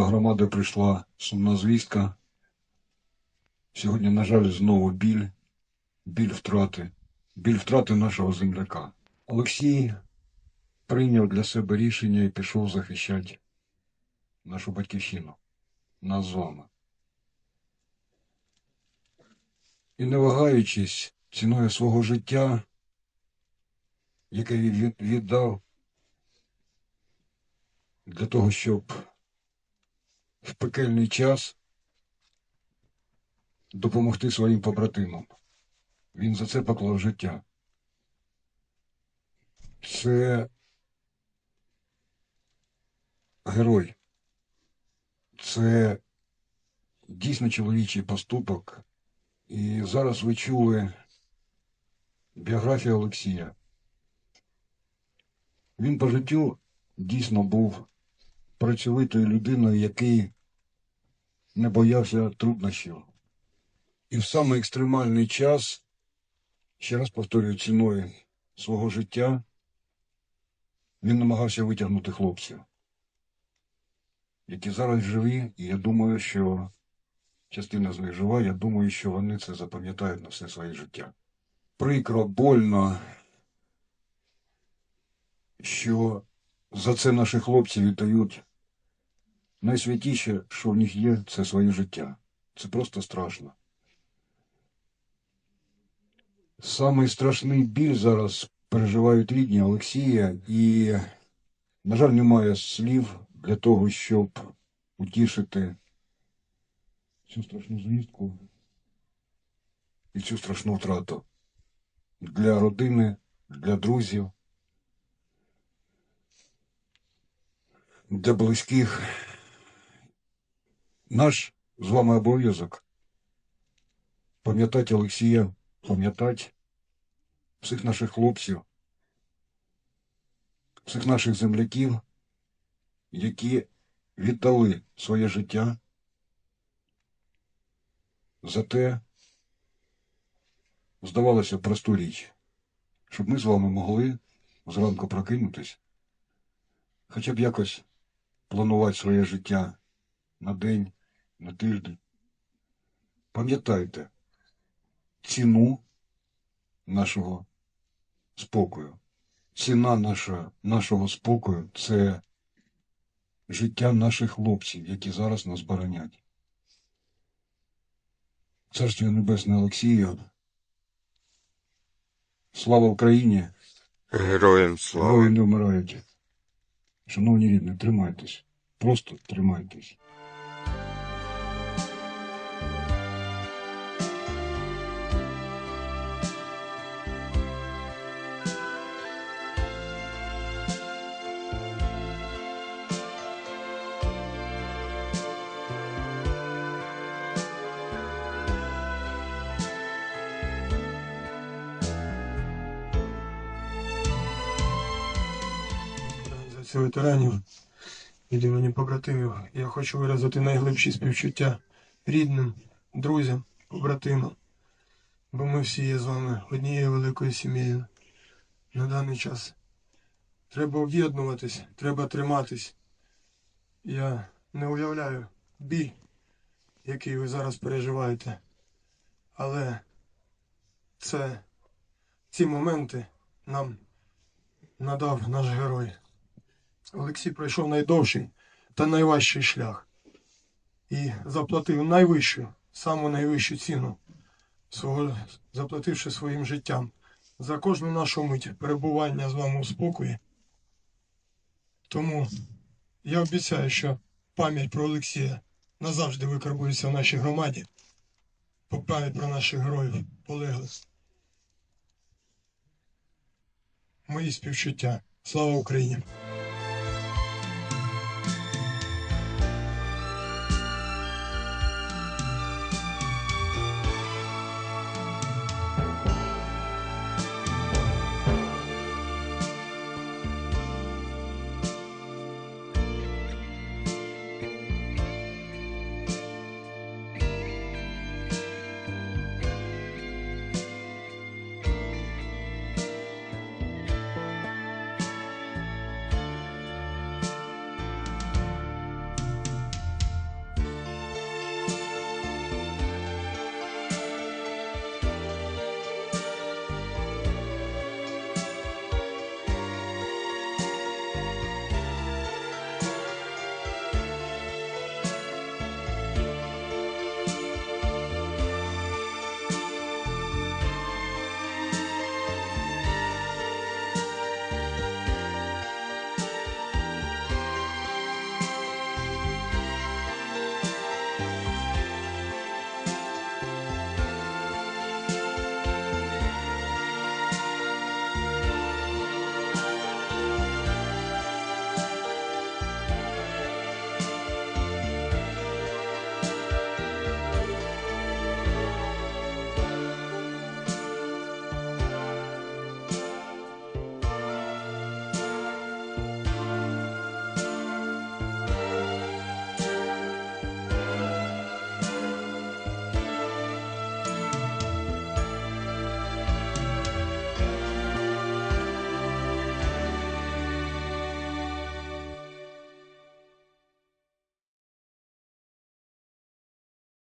до громади прийшла сумна звістка. Сьогодні, на жаль, знову біль, біль втрати, біль втрати нашого земляка. Олексій прийняв для себе рішення і пішов захищати нашу батьківщину, нас з вами. І не вагаючись ціною свого життя, яке він віддав для того, щоб в пекельний час допомогти своїм побратимам. Він за це поклав життя. Це герой. Це дійсно чоловічий поступок. І зараз ви чули біографію Олексія. Він по життю дійсно був працьовитою людиною, який не боявся труднощів. І в самий екстремальний час, ще раз повторюю, ціною свого життя, він намагався витягнути хлопців, які зараз живі, і я думаю, що частина з них жива, я думаю, що вони це запам'ятають на все своє життя. Прикро, больно, що за це наші хлопці віддають найсвятіше, що в них є, це своє життя. Це просто страшно. Самий страшний біль зараз переживають рідні Олексія, і, на жаль, немає слів для того, щоб утішити цю страшну звістку і цю страшну втрату для родини, для друзів, для близьких. Наш з вами обов'язок пам'ятати Олексія, пам'ятати всіх наших хлопців, всіх наших земляків, які віддали своє життя за те, здавалося, просту річ, щоб ми з вами могли зранку прокинутись, хоча б якось планувати своє життя на день, на тиждень. Пам'ятайте ціну нашого спокою. Ціна наша, нашого спокою це життя наших хлопців, які зараз нас боронять. Царствие Небесне Олексію. Слава Україні! Героям слава. Герої не вмирають. Шановні рідні, тримайтесь. Просто тримайтесь. Організація ветеранів від імені побратимів. Я хочу виразити найглибші співчуття рідним, друзям, побратимам. Бо ми всі є з вами однією великою сім'єю на даний час. Треба об'єднуватись, треба триматись. Я не уявляю біль, який ви зараз переживаєте. Але це ці моменти нам надав наш герой. Олексій пройшов найдовший та найважчий шлях і заплатив найвищу, саму найвищу ціну, свого, заплативши своїм життям за кожну нашу мить перебування з вами у спокої. Тому я обіцяю, що пам'ять про Олексія назавжди викарбується в нашій громаді, пам'ять про наших героїв полеглих. Мої співчуття. Слава Україні!